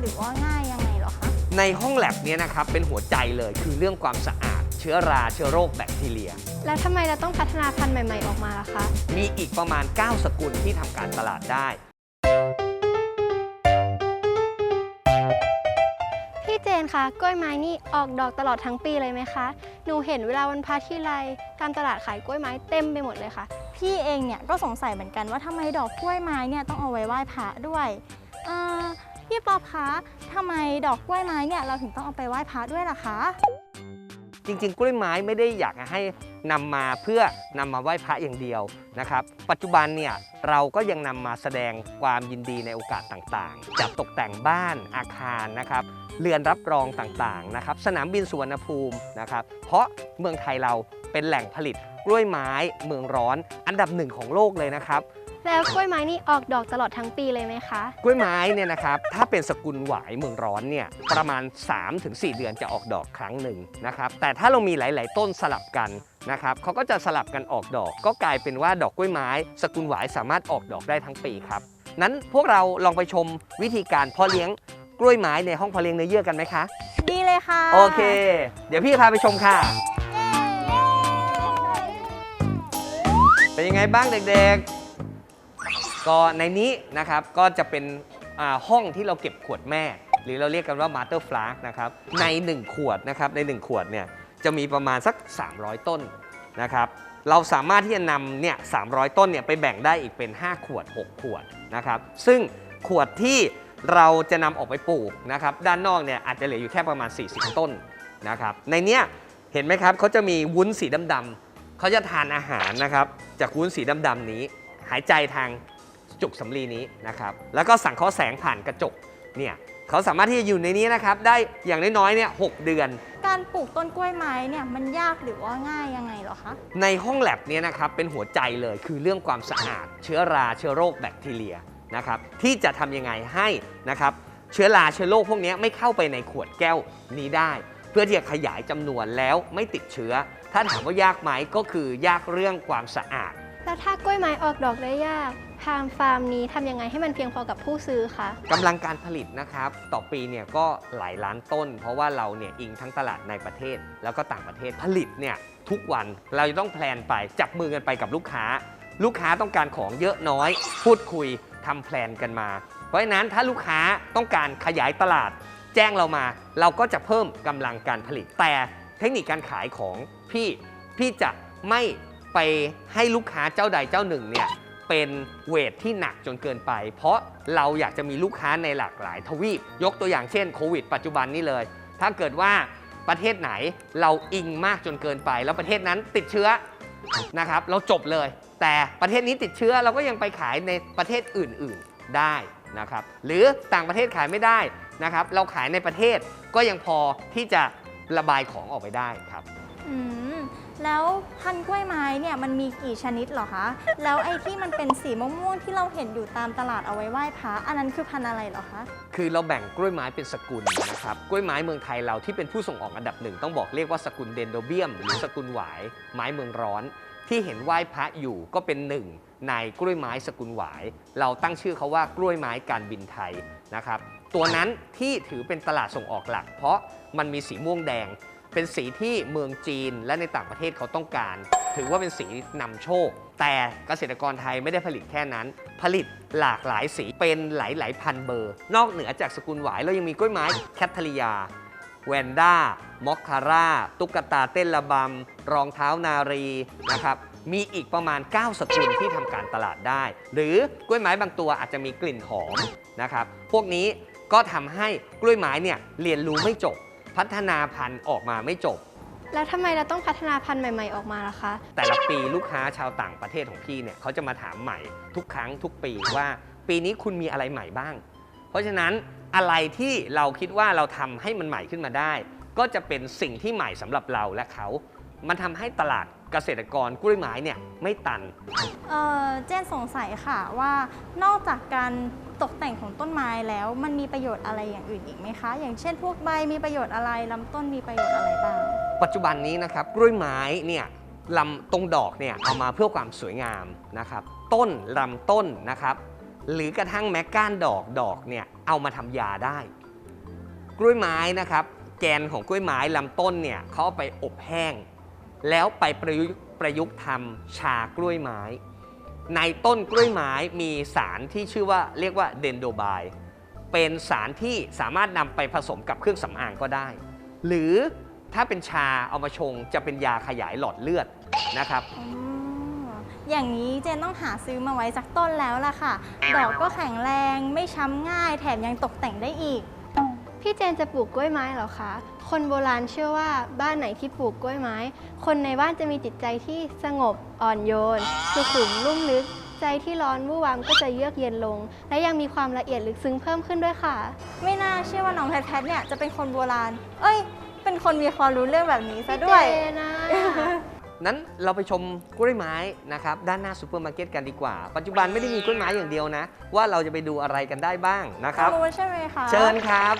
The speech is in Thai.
หรือว่าง่ายยังไงเหรอคะ ในห้องแลบเนี้นะครับเป็นหัวใจเลยคือเรื่องความสะอาด เชื้อราเชื้อโรคแบคทีเรีย แล้วทำไมเราต้องพัฒนาพันธุ์ใหม่ ๆ ออกมาล่ะคะ มีอีกประมาณ 9 สกุลที่ทำการตลาดได้ พี่เจนคะกล้วยไม้นี่ออกดอกตลอดทั้งปีเลยไหมคะ หนูเห็นเวลาวันพระที่ไรตามตลาดขายกล้วยไม้เต็มไปหมดเลยค่ะ พี่เองเนี่ยก็สงสัยเหมือนกันว่าทำไมดอกกล้วยไม้เนี่ยต้องเอาไว้ไหว้พระด้วย เอ่อ พี่ป๊อปคะทำไมดอกกล้วยไม้เนี่ยเราถึงต้องเอาไปไหว้พระด้วยล่ะคะ จริงๆ กล้วยไม้ไม่ได้อยากให้นำมาเพื่อนำมาไหว้พระอย่างเดียวนะครับ ปัจจุบันเนี่ยเราก็ยังนำมาแสดงความยินดีในโอกาสต่างๆจัดตกแต่งบ้านอาคารนะครับเรือนรับรองต่างๆนะครับ สนามบินสุวรรณภูมินะครับ เพราะเมืองไทยเราเป็นแหล่งผลิต กล้วยไม้เมืองร้อน อันดับหนึ่งของโลกเลยนะครับ แล้วกล้วยไม้นี่ออกดอกตลอดทั้งปีเลยไหมคะ กล้วยไม้เนี่ยนะครับ ถ้าเป็นสกุลหวายเมืองร้อนเนี่ยประมาณ 3-4 เดือนจะออกดอกครั้งหนึ่งนะครับ แต่ถ้าเรามีหลาย ๆ ต้นสลับกันนะครับเขาก็จะสลับกันออกดอก ก็กลายเป็นว่าดอกกล้วยไม้ สกุลหวายสามารถออกดอกได้ทั้งปีครับ นั้นพวกเราลองไปชมวิธีการเพาะเลี้ยงกล้วยไม้ในห้องเพาะเลี้ยงเนื้อเยื่อกันไหมคะ ดีเลยค่ะ โอเค เดี๋ยวพี่พาไปชมค่ะ เป็นยังไงบ้างเด็กๆ ก็ในนี้นะครับก็จะเป็นอ่าห้องที่เราเก็บขวดแม่ หรือเราเรียกกันว่า master flask นะครับใน 1 ขวดนะครับใน 1 ขวดเนี่ยจะมีประมาณสัก 300 ต้นนะครับเราสามารถที่จะนำเนี่ย300 ต้นเนี่ยไปแบ่งได้อีกเป็น 5 ขวด 6 ขวดนะครับซึ่งขวดที่เราจะนำออกไปปลูกนะครับด้านนอกเนี่ยอาจจะเหลืออยู่แค่ประมาณ 40 ต้นนะครับในเนี้ยเห็นไหมครับเขาจะมีวุ้นสีดำๆ เขาจะทานอาหารนะครับ จากวุ้นสีดำๆนี้ หายใจทางจุกสำลีนี้นะครับ แล้วก็สั่งเคราะห์แสงผ่านกระจกเนี่ยเขาสามารถที่จะอยู่ในนี้นะครับ ได้อย่างน้อยๆเนี่ยหกเดือน การปลูกต้นกล้วยไม้เนี่ยมันยากหรือว่าง่ายยังไงเหรอคะ ในห้องแลบเนี่ยนะครับเป็นหัวใจเลยคือเรื่องความสะอาด เชื้อราเชื้อโรคแบคทีเรียนะครับที่จะทำยังไงให้นะครับเชื้อราเชื้อโรคพวกนี้ไม่เข้าไปในขวดแก้วนี้ได้ เพื่อที่จะขยายจำนวนแล้วไม่ติดเชื้อ ถ้าถามว่ายากไหมก็คือยากเรื่องความสะอาด แล้วถ้ากล้วยไม้ออกดอกได้ยาก ทางฟาร์มนี้ทำยังไงให้มันเพียงพอกับผู้ซื้อคะกำลังการผลิตนะครับ ต่อปีเนี่ยก็หลายล้านต้น เพราะว่าเราเนี่ยอิงทั้งตลาดในประเทศ แล้วก็ต่างประเทศผลิตเนี่ยทุกวันเราจะต้องแพลนไปจับมือกันไปกับลูกค้า ลูกค้าต้องการของเยอะน้อย พูดคุยทำแพลนกันมา เพราะฉะนั้นถ้าลูกค้าต้องการขยายตลาด แจ้งเรามา เราก็จะเพิ่มกำลังการผลิต แต่เทคนิคการขายของพี่พี่จะไม่ไปให้ลูกค้าเจ้าใดเจ้าหนึ่งเนี่ยเป็นเวทที่หนักจนเกินไป เพราะเราอยากจะมีลูกค้าในหลากหลายทวีป ยกตัวอย่างเช่นโควิดปัจจุบันนี้เลย ถ้าเกิดว่าประเทศไหนเราอิงมากจนเกินไป แล้วประเทศนั้นติดเชื้อนะครับ เราจบเลย แต่ประเทศนี้ติดเชื้อเราก็ยังไปขายในประเทศอื่น ๆ ได้ นะครับหรือต่างประเทศขายไม่ได้นะครับ เราขายในประเทศก็ยังพอที่จะระบายของออกไปได้ครับ อืม แล้วพันธุ์กล้วยไม้เนี่ยมันมีกี่ชนิดเหรอคะ แล้วไอ้ที่มันเป็นสีม่วงๆที่เราเห็นอยู่ตามตลาดเอาไว้ไหว้พระอันนั้นคือพันธุ์อะไรเหรอคะ คือเราแบ่งกล้วยไม้เป็นสกุลนะครับ กล้วยไม้เมืองไทยเราที่เป็นผู้ส่งออกอันดับหนึ่งต้องบอกเรียกว่าสกุลเดนโดเบียม หรือสกุลหวายไม้เมืองร้อน ที่เห็นไหว้พระอยู่ก็เป็นหนึ่งในกล้วยไม้สกุลหวาย เราตั้งชื่อเขาว่ากล้วยไม้การบินไทยนะครับ ตัวนั้นที่ถือเป็นตลาดส่งออกหลัก เพราะมันมีสีม่วงแดง เป็นสีที่เมืองจีนและในต่างประเทศเขาต้องการ ถือว่าเป็นสีนำโชค แต่เกษตรกรไทยไม่ได้ผลิตแค่นั้น ผลิตหลากหลายสีเป็นหลายๆพันเบอร์ นอกเหนือจากสกุลหวายเรายังมีกล้วยไม้แคทเทริยาแวนด้ามอคคาร่า ตุ๊กตาเต้นระบำ รองเท้านารีนะครับ มีอีกประมาณ 9 สกุลที่ทำการตลาดได้ หรือกล้วยไม้บางตัวอาจจะมีกลิ่นหอมนะครับ พวกนี้ก็ทำให้กล้วยไม้เนี่ยเรียนรู้ไม่จบ พัฒนาพันธุ์ออกมาไม่จบ แล้วทำไมเราต้องพัฒนาพันธุ์ใหม่ ๆออกมาล่ะคะ แต่ละปีลูกค้าชาวต่างประเทศของพี่เนี่ยเขาจะมาถามใหม่ทุกครั้งทุกปีว่า ปีนี้คุณมีอะไรใหม่บ้าง เพราะฉะนั้นอะไรที่เราคิดว่าเราทำให้มันใหม่ขึ้นมาได้ ก็จะเป็นสิ่งที่ใหม่สำหรับเราและเขา มันทำให้ตลาดเกษตรกรกล้วยไม้เนี่ยไม่ตัน เอ่อเจนสงสัยค่ะว่านอกจากการ ตกแต่งของต้นไม้แล้วมันมีประโยชน์อะไรอย่างอื่นอีกไหมคะ อย่างเช่น พวกใบมีประโยชน์อะไรลำต้นมีประโยชน์อะไรบ้าง ปัจจุบันนี้นะครับกล้วยไม้เนี่ยลำตรงดอกเนี่ยเอามาเพื่อความสวยงามนะครับ ต้นลำต้นนะครับ หรือกระทั่งแม้ก้านดอกดอกเนี่ยเอามาทำยาได้ กล้วยไม้นะครับ แกนของกล้วยไม้ลำต้นเนี่ยเขาเอาไปอบแห้ง แล้วไปประยุกต์ประยุกต์ทำชากล้วยไม้ ในต้นกล้วยไม้มีสารที่ชื่อว่าเรียกว่าเดนโดไบเป็นสารที่สามารถนำไปผสมกับเครื่องสำอางก็ได้ หรือถ้าเป็นชาเอามาชงจะเป็นยาขยายหลอดเลือดนะครับอ๋ออย่างนี้เจนต้องหาซื้อมาไว้สักต้นแล้วล่ะค่ะ ดอกก็แข็งแรงไม่ช้ำง่ายแถมยังตกแต่งได้อีก พี่เจนจะปลูกกล้วยไม้เหรอคะ คนโบราณเชื่อว่าบ้านไหนที่ปลูกกล้วยไม้ คนในบ้านจะมีจิตใจที่สงบอ่อนโยน สุขุมลุ่มลึก ใจที่ร้อนวู่วามก็จะเยือกเย็นลง และยังมีความละเอียดลึกซึ้งเพิ่มขึ้นด้วยค่ะ ไม่น่าเชื่อว่าน้องแพทแพทเนี่ยจะเป็นคนโบราณ เอ้ย เป็นคนมีความรู้เรื่องแบบนี้ซะด้วยพี่เจนนะ นั้นเราไปชมกล้วยไม้นะครับด้านหน้าซูเปอร์มาร์เก็ตกันดีกว่า ปัจจุบันไม่ได้มีกล้วยไม้อย่างเดียวนะ ว่าเราจะไปดูอะไรกันได้บ้างนะครับรู้ใช่ไหมคะ เชิญครับ